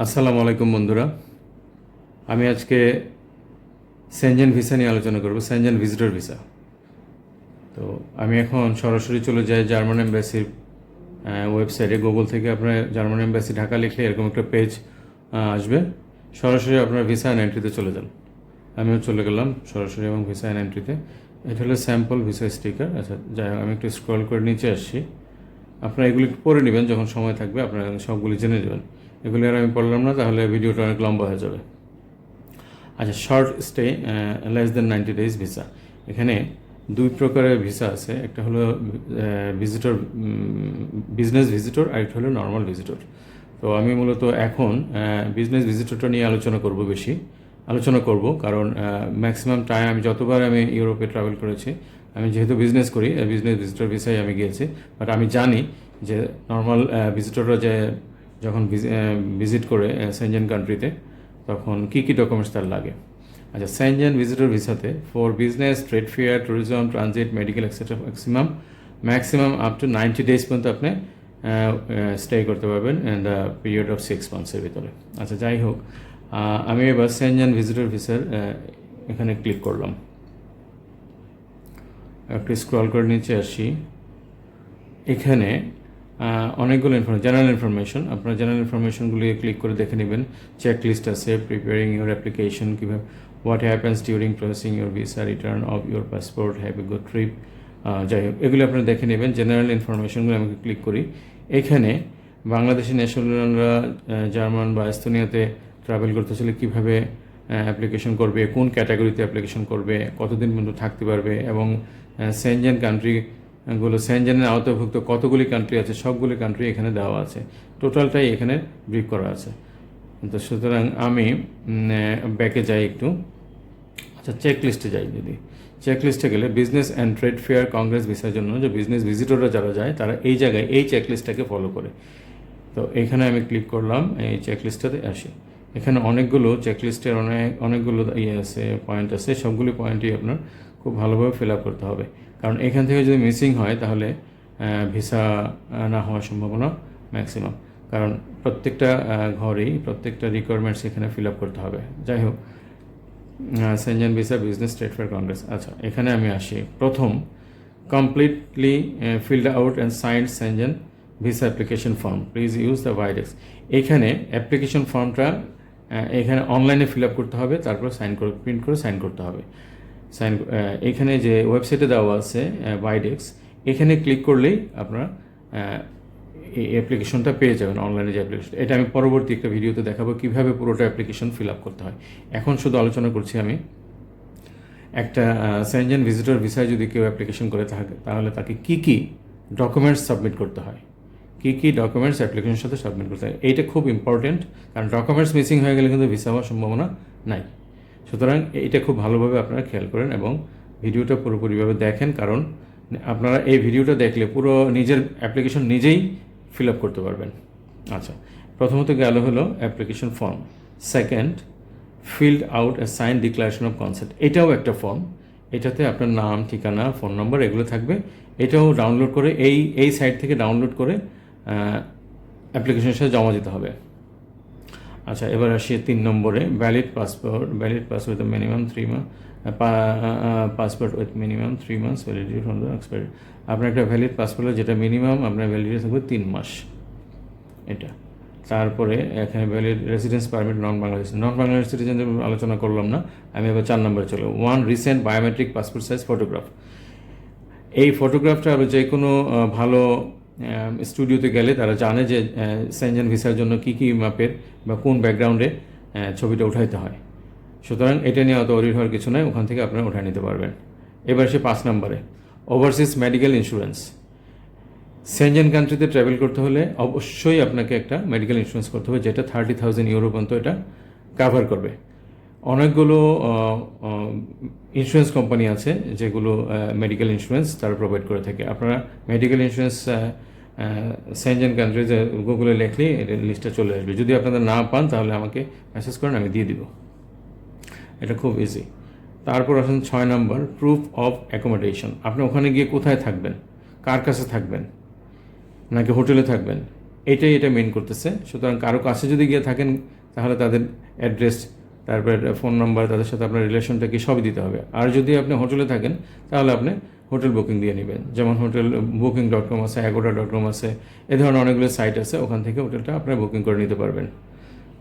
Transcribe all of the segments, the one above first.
আসসালামু আলাইকুম বন্ধুরা। আমি আজকে সেনজেন ভিসা নিয়ে আলোচনা করব সেনজেন ভিজিটর ভিসা তো আমি এখন সরাসরি চলে যাই জার্মান এম্বাসির ওয়েবসাইটে গুগল থেকে আপনার জার্মান এম্বাসি ঢাকা লিখলে এরকম একটা পেজ আসবে। সরাসরি আপনার ভিসা অ্যান্ড এন্ট্রিতে চলে যান। আমিও চলে গেলাম সরাসরি এবং ভিসা অ্যান্ড এন্ট্রিতে এটা হলো স্যাম্পল ভিসা স্টিকার আচ্ছা যাই হোক, আমি একটু স্ক্রল করে নিচে আসছি। আপনারা এগুলি পড়ে নেবেন, যখন সময় থাকবে আপনারা সবগুলি জেনে যাবেন এগুলি আর আমি পড়লাম না, তাহলে ভিডিওটা অনেক লম্বা হয়ে যাবে। আচ্ছা short stay less then ninety days visa এখানে দুই প্রকারের ভিসা আছে, একটা হলো ভিজিটর বিজনেস ভিজিটর আর একটা হলো নর্মাল ভিজিটর তো আমি মূলত এখন বিজনেস ভিজিটরটা নিয়ে আলোচনা করব বেশি। আলোচনা করব, কারণ ম্যাক্সিমাম টাইম আমি যতবার আমি ইউরোপে ট্রাভেল করেছি আমি যেহেতু বিজনেস করি বিজনেস ভিজিটর ভিসায় আমি গিয়েছি বাট আমি জানি যে নর্মাল ভিজিটররা যে যখন ভিজিট করে সেনজেন কান্ট্রিতে তখন কী কী ডকুমেন্টস তার লাগে? আচ্ছা Schengen visitor ভিসাতে for business trade fair tourism transit medical etcetera maximum maximum up to ninety days পর্যন্ত আপনি স্টে করতে পারবেন দ্য পিরিয়ড অফ সিক্স মান্থসের ভিতরে। আচ্ছা যাই হোক আমি এবার সেনজেন ভিজিটর ভিসার এখানে ক্লিক করলাম। একটু স্ক্রল করে নিচে আসি। এখানে অনেকগুলো ইনফরমেশন জেনারেল ইনফরমেশন আপনার জেনারেল ইনফরমেশনগুলি ক্লিক করে দেখে নেবেন। চেক লিস্ট আছে প্রিপেয়ারিং ইউর অ্যাপ্লিকেশন কীভাবে what happens during processing your visa return of your passport have a good trip যাই হোক, এগুলো আপনারা দেখে নেবেন জেনারেল ইনফরমেশনগুলো আমাকে ক্লিক করি। এখানে, বাংলাদেশি ন্যাশনালরা জার্মান বা এস্তোনিয়াতে ট্রাভেল করতে চাইলে কীভাবে অ্যাপ্লিকেশন করবে, কোন ক্যাটাগরিতে অ্যাপ্লিকেশন করবে, কতদিন পর্যন্ত থাকতে পারবে এবং সেনজেন কান্ট্রিগুলো সেনজেনের আওতাভুক্ত কতগুলি কান্ট্রি আছে, সবগুলি কান্ট্রি এখানে দেওয়া আছে। টোটালটাই এখানে ব্রিফ করা আছে। তো সুতরাং আমি ব্যাকে যাই একটু। আচ্ছা চেক লিস্টে যাই যদি। চেক লিস্টে গেলে business and trade fair congress ভিসার জন্য যে বিজনেস ভিজিটররা যারা যায়, তারা এই জায়গায় এই চেকলিস্টটাকে ফলো করে। তো এখানে আমি ক্লিক করলাম, এই চেক লিস্টটাতে আসি। এখানে অনেকগুলো চেকলিস্টের অনেক, অনেকগুলো ইয়ে আছে পয়েন্ট আছে, সবগুলি পয়েন্টই আপনার খুব ভালোভাবে ফিল আপ করতে হবে। কারণ এখান থেকে যদি মিসিং হয়, তাহলে ভিসা না হওয়ার সম্ভাবনা ম্যাক্সিমাম কারণ প্রত্যেকটা ঘরেই প্রত্যেকটা রিকোয়ারমেন্টস এখানে ফিল আপ করতে হবে। যাই হোক Schengen visa business trade fair congress আচ্ছা এখানে আমি আসি। প্রথম completely filled out and signed Schengen visa application form please use the VIDEX এখানে অ্যাপ্লিকেশন ফর্মটা এখানে অনলাইনে ফিল আপ করতে হবে, তারপর সাইন করে প্রিন্ট করে সাইন করতে হবে। সাইন এখানে যে ওয়েবসাইটে দেওয়া আছে বাইডেক্স এখানে ক্লিক করলেই আপনারা এই অ্যাপ্লিকেশনটা পেয়ে যাবেন অনলাইনে যে অ্যাপ্লিকেশন এটা আমি পরবর্তী একটা ভিডিওতে দেখাবো কীভাবে পুরোটা অ্যাপ্লিকেশন ফিল আপ করতে হয়। এখন শুধু আলোচনা করছি আমি, একটা সেনজেন ভিজিটর ভিসায় যদি কেউ অ্যাপ্লিকেশন করে থাকে তাহলে তাকে কী কী ডকুমেন্টস সাবমিট করতে হয়? কি কি ডকুমেন্টস অ্যাপ্লিকেশনের সাথে সাবমিট করতে হয়? এইটা খুব ইম্পর্টেন্ট কারণ ডকুমেন্টস মিসিং হয়ে গেলে কিন্তু ভিসা হওয়ার সম্ভাবনা নাই। সুতরাং এইটা খুব ভালোভাবে আপনারা খেয়াল করেন এবং ভিডিওটা পুরোপুরিভাবে দেখেন, কারণ আপনারা এই ভিডিওটা দেখলে পুরো নিজের অ্যাপ্লিকেশন নিজেই ফিল আপ করতে পারবেন। আচ্ছা প্রথমত গেল হলো application form. Second filled out a sign declaration of concept এটাও একটা ফর্ম এটাতে আপনার নাম, ঠিকানা ফোন নম্বর এগুলো থাকবে। এটাও ডাউনলোড করে এই এই সাইট থেকে ডাউনলোড করে অ্যাপ্লিকেশনের সাথে জমা দিতে হবে। আচ্ছা এবার আসি তিন নম্বরে। Valid passport valid passport with minimum three month passport with minimum three months validity from the expiry আপনার একটা ভ্যালিড পাসপোর্ট যেটা মিনিমাম আপনার ভ্যালিডিটি থাকবে তিন মাস। এটা। তারপরে এখানে valid residence permit non Bangladesh non Bangladesh সিটিজেনদের আলোচনা করলাম না। আমি এবার চার নম্বরে চলে one recent biometric passport size photograph এই ফটোগ্রাফটা যে কোনো ভালো স্টুডিওতে গেলে তারা জানে যে সেনজেন ভিসার জন্য কী কী মাপের বা কোন ব্যাকগ্রাউন্ডে ছবিটা উঠাইতে হয়। সুতরাং এটা নিয়ে অত অরির হওয়ার কিছু নয় ওখান থেকে আপনারা উঠায় নিতে পারবেন। এবার সে পাঁচ নম্বরে ওভারসিজ মেডিকেল ইন্স্যুরেন্স সেনজেন কান্ট্রিতে ট্রাভেল করতে হলে অবশ্যই আপনাকে একটা মেডিকেল ইন্স্যুরেন্স করতে হবে, যেটা থার্টি থাউজেন্ড ইউরো পর্যন্ত এটা কাভার করবে। অনেকগুলো ইন্স্যুরেন্স কোম্পানি আছে যেগুলো মেডিকেল ইন্স্যুরেন্স তারা প্রোভাইড করে থাকে। আপনারা মেডিকেল ইন্স্যুরেন্স সেনজেন কান্ট্রিজে গুগলে লেখলে এটা লিস্টটা চলে আসবে। যদি আপনাদের না পান, তাহলে আমাকে মেসেজ করেন, আমি দিয়ে দিব। এটা খুব ইজি তারপর আসেন ছয় নম্বর প্রুফ অফ অ্যাকোমোডেশন আপনি ওখানে গিয়ে কোথায় থাকবেন? কার কাছে থাকবেন? নাকি হোটেলে থাকবেন? এটাই এটা মেন করতেছে। সুতরাং কারও কাছে যদি গিয়ে থাকেন, তাহলে তাদের অ্যাড্রেস তারপরে ফোন নাম্বার তাদের সাথে আপনার রিলেশনটা কি সবই দিতে হবে। আর যদি আপনি হোটেলে থাকেন, তাহলে আপনি হোটেল বুকিং দিয়ে নেবেন। যেমন হোটেল বুকিং ডট কম আছে অ্যাগোডা ডট কম আছে, এ ধরনের অনেকগুলো সাইট আছে, ওখান থেকে হোটেলটা আপনার বুকিং করে নিতে পারবেন।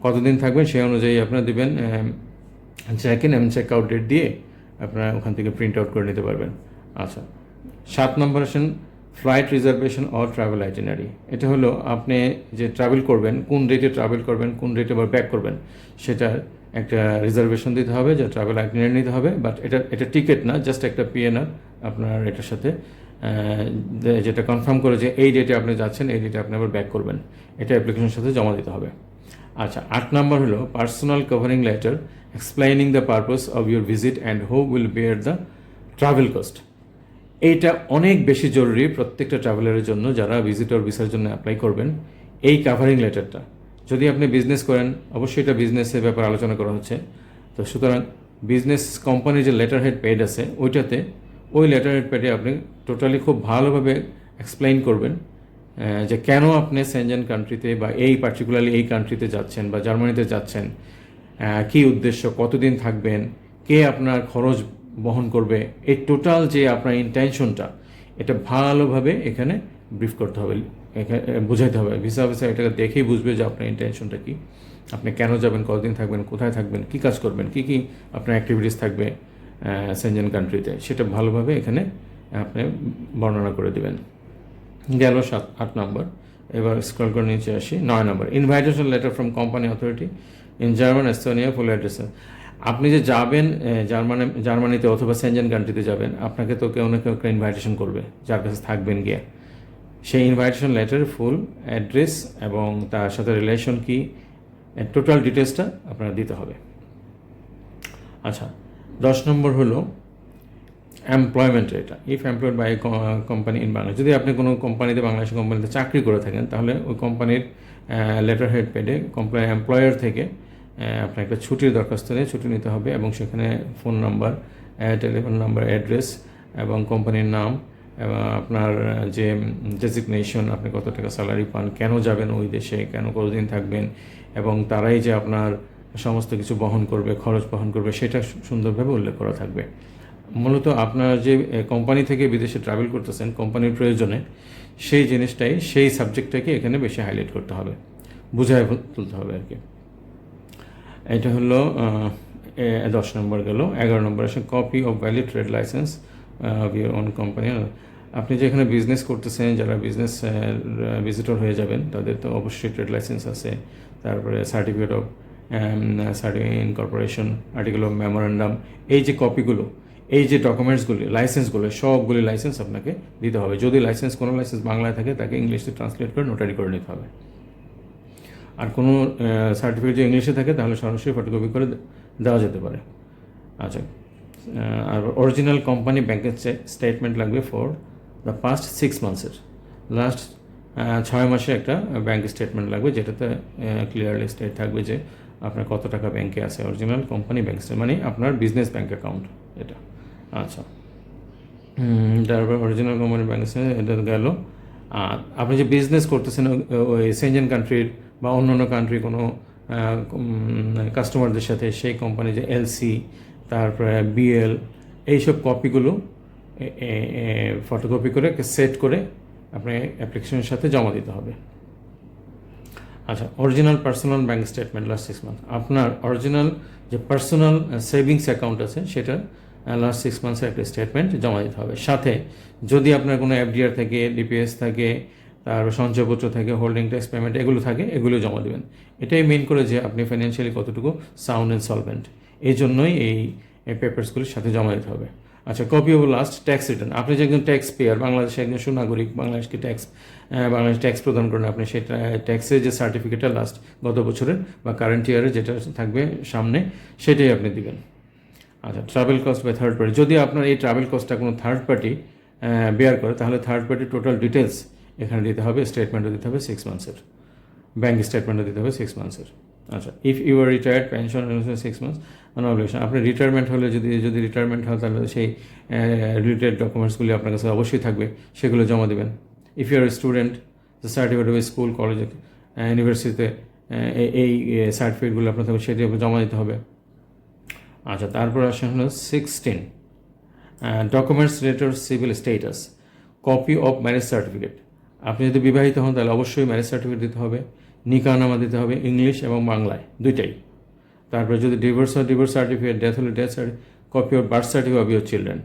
কতদিন থাকবেন সেই অনুযায়ী আপনার দেবেন চেক ইন এবং চেক আউট ডেট দিয়ে আপনারা ওখান থেকে প্রিন্ট আউট করে নিতে পারবেন। আচ্ছা সাত নম্বর আসেন flight reservation or travel itinerary এটা হলো আপনি যে ট্রাভেল করবেন, কোন ডেটে ট্রাভেল করবেন, কোন ডেটে আবার ব্যাক করবেন, সেটার একটা রিজার্ভেশন দিতে হবে, যা ট্রাভেল আইটিনারি নিতে হবে বাট এটা এটা টিকিট না জাস্ট একটা পিএনআর আপনার এটার সাথে যেটা কনফার্ম করে যে এই ডেটে আপনি যাচ্ছেন, এই ডেটে আপনি আবার ব্যাক করবেন। এটা অ্যাপ্লিকেশনের সাথে জমা দিতে হবে। আচ্ছা আট নম্বর হলো personal covering letter explaining the purpose of your visit and who will bear the travel cost এইটা অনেক বেশি জরুরি প্রত্যেকটা ট্রাভেলারের জন্য, যারা ভিজিটর ভিসার জন্য অ্যাপ্লাই করবেন, এই কাভারিং লেটারটা যদি আপনি বিজনেস করেন, অবশ্যই এটা বিজনেসের ব্যাপারে আলোচনা করা হচ্ছে। তো সুতরাং বিজনেস কোম্পানির যে লেটার হেড পেড আছে, ওইটাতে ওই লেটার হেড পেডে আপনি টোটালি খুব ভালোভাবে এক্সপ্লেইন করবেন যে কেন আপনি সেনজেন কান্ট্রিতে বা এই পার্টিকুলারলি এই কান্ট্রিতে যাচ্ছেন বা জার্মানিতে যাচ্ছেন কী উদ্দেশ্য, কতদিন থাকবেন, কে আপনার খরচ বহন করবে, এই টোটাল যে আপনার ইন্টেনশনটা এটা ভালোভাবে এখানে ব্রিফ করতে হবে। বোঝাইতে হবে। ভিসা অফিসার এটাকে দেখেই বুঝবে যে আপনার ইন্টেনশনটা কী। আপনি কেন যাবেন, কতদিন থাকবেন, কোথায় থাকবেন, কী কাজ করবেন, কী কী আপনার অ্যাক্টিভিটিস থাকবে সেনজেন কান্ট্রিতে সেটা ভালোভাবে এখানে আপনি বর্ণনা করে দেবেন। গেল সাত, আট নম্বর। এবার স্ক্রল করে নিচে আসি। নয় নম্বর। Invitation letter from company authority in German Estonia full address আপনি যে যাবেন জার্মানি, জার্মানিতে অথবা সেনজেন কান্ট্রিতে যাবেন, আপনাকে তো কেউ না কেউ একটা ইনভাইটেশন করবে, যার কাছে থাকবেন গিয়ে। সেই ইনভাইটেশন লেটার ফুল অ্যাড্রেস এবং তার সাথে রিলেশন কি টোটাল ডিটেলসটা আপনার দিতে হবে। আচ্ছা দশ নম্বর হলো এমপ্লয়মেন্ট এটা if employed by company in Bangladesh যদি আপনি কোনো কোম্পানিতে বাংলাদেশের কোম্পানিতে চাকরি করে থাকেন, তাহলে ওই কোম্পানির লেটার হেড পেডে কোম্পানি এমপ্লয়ার থেকে আপনার একটা ছুটির দরখাস্ত নিয়ে ছুটি নিতে হবে এবং সেখানে phone number telephone number address এবং কোম্পানির নাম আপনার যে ডেজিগনেশন আপনি কত টাকা স্যালারি পান, কেন যাবেন ওই দেশে, কেন কতদিন থাকবেন, এবং তারাই যে আপনার সমস্ত কিছু বহন করবে, খরচ বহন করবে, সেটা সুন্দরভাবে উল্লেখ করা থাকবে। মূলত আপনার যে কোম্পানি থেকে বিদেশে ট্রাভেল করতেছেন কোম্পানির প্রয়োজনে, সেই জিনিসটাই, সেই সাবজেক্টটাকে এখানে বেশি হাইলাইট করতে হবে, বুঝায় তুলতে হবে আর কি এটা হলো দশ নম্বর গেল। এগারো নম্বর আসে copy of valid trade licence of your own company আপনি যেখানে বিজনেস করতেছেন, যারা বিজনেস ভিজিটর হয়ে যাবেন, তাদের তো অবশ্যই ট্রেড লাইসেন্স আছে। তারপরে certificate of certificate incorporation article of memorandum এই যে কপিগুলো এই যে ডকুমেন্টসগুলি লাইসেন্সগুলো সবগুলি লাইসেন্স আপনাকে দিতে হবে। যদি লাইসেন্স কোনো লাইসেন্স বাংলায় থাকে, তাকে ইংলিশে ট্রান্সলেট করে নোটারি করে নিতে হবে। আর কোনো সার্টিফিকেট যদি ইংলিশে থাকে, তাহলে সরাসরি ফটোকপি করে দেওয়া যেতে পারে। আচ্ছা আর অরিজিনাল কোম্পানি ব্যাংকের স্টেটমেন্ট লাগবে ফর দ্য পাস্ট সিক্স মান্থসের লাস্ট ছয় মাসে একটা ব্যাঙ্ক স্টেটমেন্ট লাগবে, যেটাতে ক্লিয়ারলি স্টেট থাকবে যে আপনার কত টাকা ব্যাংকে আছে অরিজিনাল কোম্পানি ব্যাংক মানে আপনার বিজনেস ব্যাংক অ্যাকাউন্ট এটা। আচ্ছা। তারপর অরিজিনাল কোম্পানি ব্যাংক এটা গেল। আর আপনি যে বিজনেস করতেছেন, ওই সেঞ্জেন কান্ট্রির বা অন্য অন্য কান্ট্রি কোনো কাস্টমারদের সাথে, সেই কোম্পানি যে এলসি তারপরে বিএল এইসব কপিগুলো ফটোকপি করে সেট করে আপনি অ্যাপ্লিকেশনের সাথে জমা দিতে হবে। আচ্ছা original personal bank statement last six month আপনার অরিজিনাল যে পার্সোনাল সেভিংস অ্যাকাউন্ট আছে সেটা লাস্ট সিক্স মান্থসের একটা স্টেটমেন্ট জমা দিতে হবে। সাথে যদি আপনার কোনো এফডিআর থাকে ডিপিএস থাকে, তার সঞ্চয়পত্র থাকে হোল্ডিং ট্যাক্স পেমেন্ট এগুলো থাকে, এগুলো জমা দেবেন। এটাই মেন করে যে আপনি ফাইন্যান্সিয়ালি কতটুকু সাউন্ড অ্যান্ড সলভেন্ট এই জন্যই এই পেপার্সগুলির সাথে জমা দিতে হবে। আচ্ছা copy of last tax return আপনি যে একজন ট্যাক্স পেয়ার বাংলাদেশে একজন সুনাগরিক, বাংলাদেশকে ট্যাক্স বাংলাদেশ ট্যাক্স প্রদান করেন, আপনি সেটা ট্যাক্সের যে সার্টিফিকেটটা লাস্ট গত বছরের বা কারেন্ট ইয়ারে যেটা থাকবে সামনে, সেটাই আপনি দিবেন। আচ্ছা travel cost by third party যদি আপনার এই ট্রাভেল কস্টটা কোনো থার্ড পার্টি বেয়ার করে, তাহলে থার্ড পার্টি টোটাল ডিটেলস এখানে দিতে হবে স্টেটমেন্টও দিতে হবে সিক্স মান্থসের ব্যাঙ্ক স্টেটমেন্টও দিতে হবে সিক্স মান্থসের আচ্ছা if you are retired pension six months মানে অবলিগেশন আপনি রিটায়ারমেন্ট হলে যদি যদি রিটায়ারমেন্ট হয়, তাহলে সেই রিলেটেড ডকুমেন্টসগুলি আপনার কাছে অবশ্যই থাকবে, সেগুলো জমা দেবেন। If you are student certificate of school কলেজে ইউনিভার্সিটিতে এই সার্টিফিকেটগুলো আপনার থাকবে, সেটি জমা দিতে হবে। আচ্ছা তারপর আসেন হলো sixteen documents related civil status copy of marriage certificate আপনি যদি বিবাহিত হন, তাহলে অবশ্যই ম্যারেজ সার্টিফিকেট দিতে হবে। নিকানামা দিতে হবে ইংলিশ এবং বাংলায়, দুইটাই। তারপরে যদি ডিভোর্স হয় ডিভোর্স সার্টিফিকেট ডেথ হলে death certificate copy of birth certificate of your children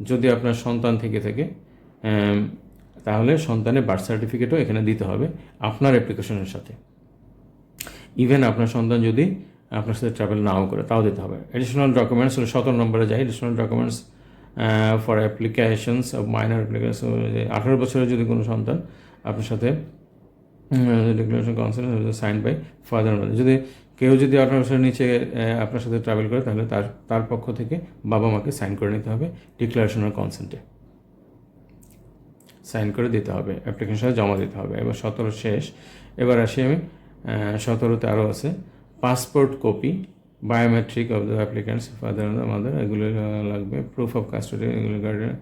যদি আপনার সন্তান থেকে থাকে তাহলে সন্তানের বার্থ সার্টিফিকেটও এখানে দিতে হবে আপনার অ্যাপ্লিকেশনের সাথে। ইভেন আপনার সন্তান যদি আপনার সাথে ট্রাভেল নাও করে, তাও দিতে হবে। এডিশনাল ডকুমেন্টস হলো সতেরো নম্বরে যায় additional documents for applications of minor application আঠারো বছরের যদি কোনো সন্তান আপনার সাথে declaration consent sign by father যদি কেউ যদি আঠারো বছরের নিচে আপনার সাথে ট্রাভেল করে, তাহলে তার তার পক্ষ থেকে বাবা মাকে সাইন করে নিতে হবে ডিক্লারেশন অফ কনসেন্টে সাইন করে দিতে হবে অ্যাপ্লিকেশন জমা দিতে হবে। এবার সতেরো শেষ। এবার আসি আমি সতেরোতে আরও আছে। Passport copy biometric of the applicant's father mother এগুলো লাগবে। প্রুফ অফ কাস্টডি এগুলো guardian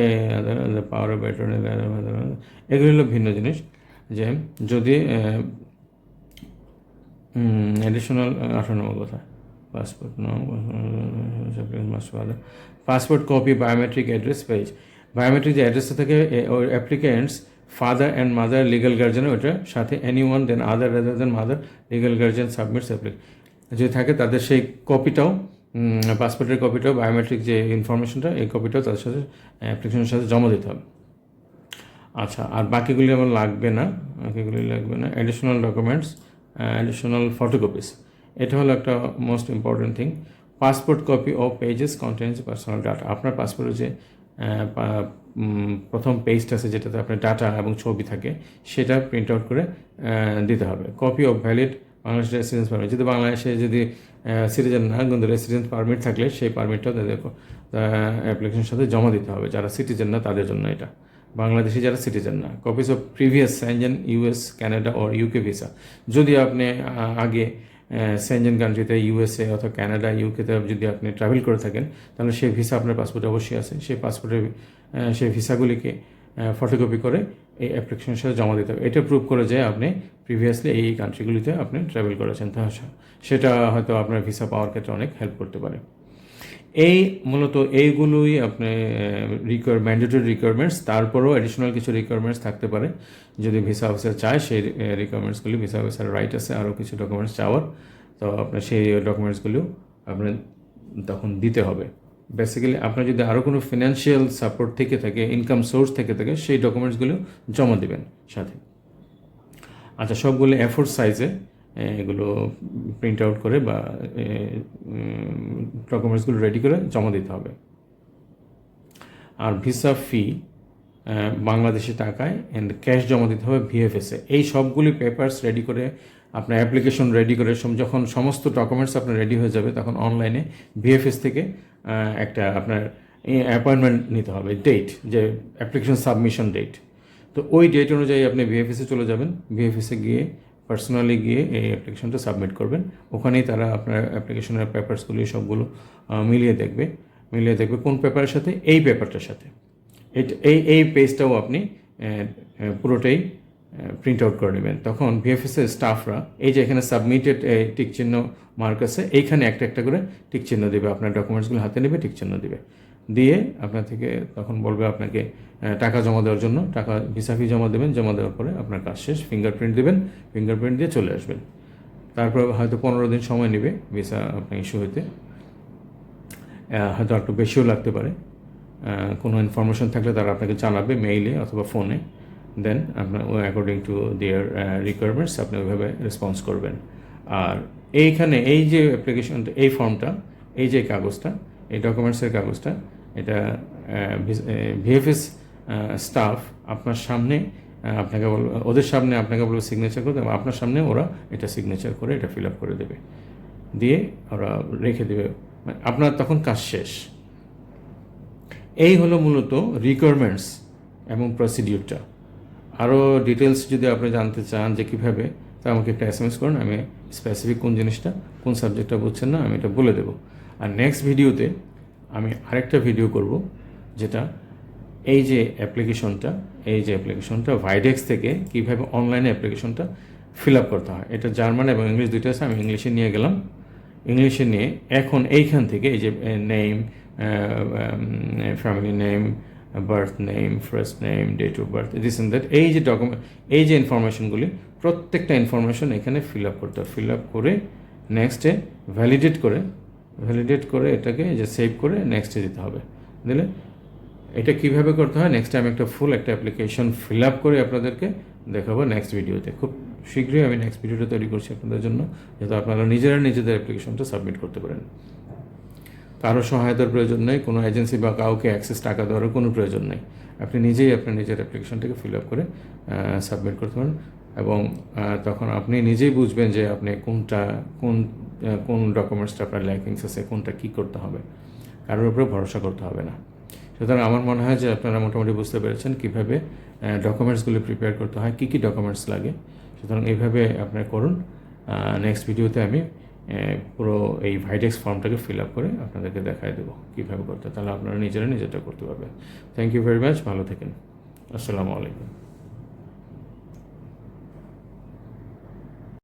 a other power of attorney এগুলো ভিন্ন জিনিস। যে যদি অ্যাডিশনাল আঠারো নম্বর কথা। Passport passport copy biometric address page biometric যে অ্যাড্রেসটা থাকে applicant's father and mother legal guardian ওটার সাথে any one than other rather than mother legal guardian submits applique যদি থাকে, তাদের সেই কপিটাও পাসপোর্টের কপিটাও বায়োমেট্রিক যে ইনফরমেশনটা এই কপিটাও তাদের সাথে অ্যাপ্লিকেশনের সাথে জমা দিতে হবে। আচ্ছা আর বাকিগুলি আমার লাগবে না বাকিগুলি লাগবে না। অ্যাডিশনাল ডকুমেন্টস অ্যাডিশনাল ফটোকপিস এটা হলো একটা most important thing passport copy of pages contains personal data আপনার পাসপোর্টের যে উম, প্রথম পেজটা আছে যেটাতে আপনার ডাটা এবং ছবি থাকে সেটা প্রিন্ট আউট করে দিতে হবে। Copy of valid Bangladesh residence permit যদি বাংলাদেশে যদি সিটিজেন না কিন্তু রেসিডেন্স পারমিট থাকলে সেই পারমিটটাও তাদের অ্যাপ্লিকেশনের সাথে জমা দিতে হবে। যারা সিটিজেন না তাদের জন্য এটা। বাংলাদেশি যারা সিটিজেন না copies of previous Schengen US Canada or UK visa যদি আপনি আগে স্যানজেন কান্ট্রিতে ইউএসএ অথবা কানাডা ইউকেতে যদি আপনি ট্রাভেল করে থাকেন, তাহলে সেই ভিসা আপনার পাসপোর্টে অবশ্যই আছে। সেই পাসপোর্টের সেই ভিসাগুলিকে ফটোকপি করে এই অ্যাপ্লিকেশনের সাথে জমা দিতে হবে। এটা প্রুভ করে যে আপনি প্রিভিয়াসলি এই কান্ট্রিগুলিতে আপনি ট্রাভেল করেছেন। তা সেটা হয়তো আপনার ভিসা পাওয়ার ক্ষেত্রে অনেক হেল্প করতে পারে। এই, মূলত এইগুলোই আপনি রিকোয়ার ম্যান্ডেটরি রিকোয়ারমেন্টস তারপরেও অ্যাডিশনাল কিছু রিকোয়ারমেন্টস থাকতে পারে। যদি ভিসা অফিসার চায়, সেই রিকোয়ারমেন্টসগুলি ভিসা অফিসার রাইট আছে, আরও কিছু ডকুমেন্টস চাওয়ার। তো আপনার সেই ডকুমেন্টসগুলো আপনার তখন দিতে হবে। বেসিক্যালি আপনার যদি আরও কোনো ফিনান্সিয়াল সাপোর্ট থেকে থাকে ইনকাম সোর্স থেকে থাকে, সেই ডকুমেন্টসগুলো জমা দিবেন সাথে। আচ্ছা সবগুলো এফোর্ট সাইজে এগুলো প্রিন্ট আউট করে বা ডকুমেন্টসগুলো রেডি করে জমা দিতে হবে। আর ভিসা ফি বাংলাদেশি টাকায় অ্যান্ড ক্যাশ জমা দিতে হবে ভিএফএসে এই সবগুলি পেপারস রেডি করে আপনার অ্যাপ্লিকেশন রেডি করে যখন সমস্ত ডকুমেন্টস আপনার রেডি হয়ে যাবে তখন অনলাইনে ভিএফএস থেকে একটা আপনার অ্যাপয়েন্টমেন্ট নিতে হবে। ডেট যে অ্যাপ্লিকেশন সাবমিশন ডেট তো ওই ডেট অনুযায়ী আপনি ভিএফএসে চলে যাবেন। ভিএফএসে গিয়ে পার্সোনালি গিয়ে এই অ্যাপ্লিকেশনটা সাবমিট করবেন। ওখানেই তারা আপনার অ্যাপ্লিকেশনের পেপারসগুলি সবগুলো মিলিয়ে দেখবে। মিলিয়ে দেখবে কোন পেপারের সাথে, এই পেপারটার সাথে। এই এই পেজটাও আপনি পুরোটাই প্রিন্ট আউট করে নেবেন। তখন ভিএফএসের স্টাফরা এই যে এখানে সাবমিটেড টিক চিহ্ন মার্ক আছে, এইখানে একটা একটা করে টিক চিহ্ন দেবে। আপনার ডকুমেন্টসগুলো হাতে নেবে টিক চিহ্ন দেবে। দিয়ে আপনার থেকে তখন বলবে আপনাকে টাকা জমা দেওয়ার জন্য, টাকা ভিসা ফি জমা দেবেন, জমা দেওয়ার পরে আপনার কাজ শেষ ফিঙ্গারপ্রিন্ট দেবেন ফিঙ্গারপ্রিন্ট দিয়ে চলে আসবেন। তারপর হয়তো পনেরো দিন সময় নেবে ভিসা আপনার ইস্যু হইতে। হয়তো একটু বেশিও লাগতে পারে। কোনো ইনফরমেশন থাকলে তারা আপনাকে জানাবে মেইলে অথবা ফোনে দেন আপনার অ্যাকর্ডিং টু দেয়ার রিকোয়ারমেন্টস আপনি ওইভাবে রেসপন্স করবেন। আর এইখানে এই যে অ্যাপ্লিকেশনটা এই ফর্মটা এই যে কাগজটা এই ডকুমেন্টসের কাগজটা, এটা ভিএফএস স্টাফ আপনার সামনে আপনাকে বলবে, ওদের সামনে আপনাকে বলবে সিগনেচার করতে আপনার সামনে ওরা এটা সিগনেচার করে এটা ফিল আপ করে দেবে। দিয়ে ওরা রেখে দেবে। মানে আপনার তখন কাজ শেষ। এই হলো মূলত রিকোয়ারমেন্টস এবং প্রসিডিউরটা আরও ডিটেলস যদি আপনি জানতে চান যে কীভাবে, তা আমাকে একটা এস এম এস করুন, আমি স্পেসিফিক কোন জিনিসটা, কোন সাবজেক্টটা বুঝছেন না, আমি এটা বলে দেবো। আর নেক্সট ভিডিওতে আমি আরেকটা ভিডিও করব, যেটা এই যে অ্যাপ্লিকেশনটা এই যে অ্যাপ্লিকেশনটা ভাইডেক্স থেকে কীভাবে অনলাইনে অ্যাপ্লিকেশনটা ফিল আপ করতে হয়। এটা জার্মান এবং ইংলিশ দুইটা আছে, আমি ইংলিশে নিয়ে গেলাম। ইংলিশে নিয়ে এখন এইখান থেকে এই যে name family name birth name first name date of birth this and that এই যে ডকুমেন্ট এই যে ইনফরমেশনগুলি প্রত্যেকটা ইনফরমেশন এখানে ফিল আপ করতে হয়। ফিল আপ করে নেক্সটে ভ্যালিডেট করে ভ্যালিডেট করে এটাকে যে সেভ করে নেক্সটে দিতে হবে। দিলে এটা কীভাবে করতে হয়? নেক্সট টাইম একটা ফুল একটা অ্যাপ্লিকেশন ফিল আপ করে আপনাদেরকে দেখাবো নেক্সট ভিডিওতে খুব শীঘ্রই আমি নেক্সট ভিডিওটা তৈরি করছি আপনাদের জন্য, যাতে আপনারা নিজেরা নিজেদের অ্যাপ্লিকেশনটা সাবমিট করতে পারেন। কারও সহায়তার প্রয়োজন নেই, কোনো এজেন্সি বা কাউকে অ্যাক্সেস টাকা দেওয়ারও কোনো প্রয়োজন নেই। আপনি নিজেই আপনার নিজের অ্যাপ্লিকেশনটাকে ফিল আপ করে সাবমিট করতে পারেন। এবং তখন আপনি নিজেই বুঝবেন যে আপনি কোনটা, কোন কোন ডকুমেন্টসটা আপনার ল্যাকিংস আছে, কোনটা কী করতে হবে, কারোর উপরে ভরসা করতে হবে না। সুতরাং আমার মনে হয় যে আপনারা মোটামুটি বুঝতে পেরেছেন কীভাবে ডকুমেন্টসগুলো প্রিপেয়ার করতে হয়, কী কী ডকুমেন্টস লাগে। সুতরাং এইভাবে আপনারা করুন। নেক্সট ভিডিওতে আমি পুরো এই ভাইডেক্স ফর্মটাকে ফিল আপ করে আপনাদেরকে দেখাই দেবো কীভাবে করতে তাহলে আপনারা নিজেরা নিজেরটা করতে পারবেন। থ্যাংক ইউ ভেরি মাচ ভালো থাকেন। আসসালামু আলাইকুম।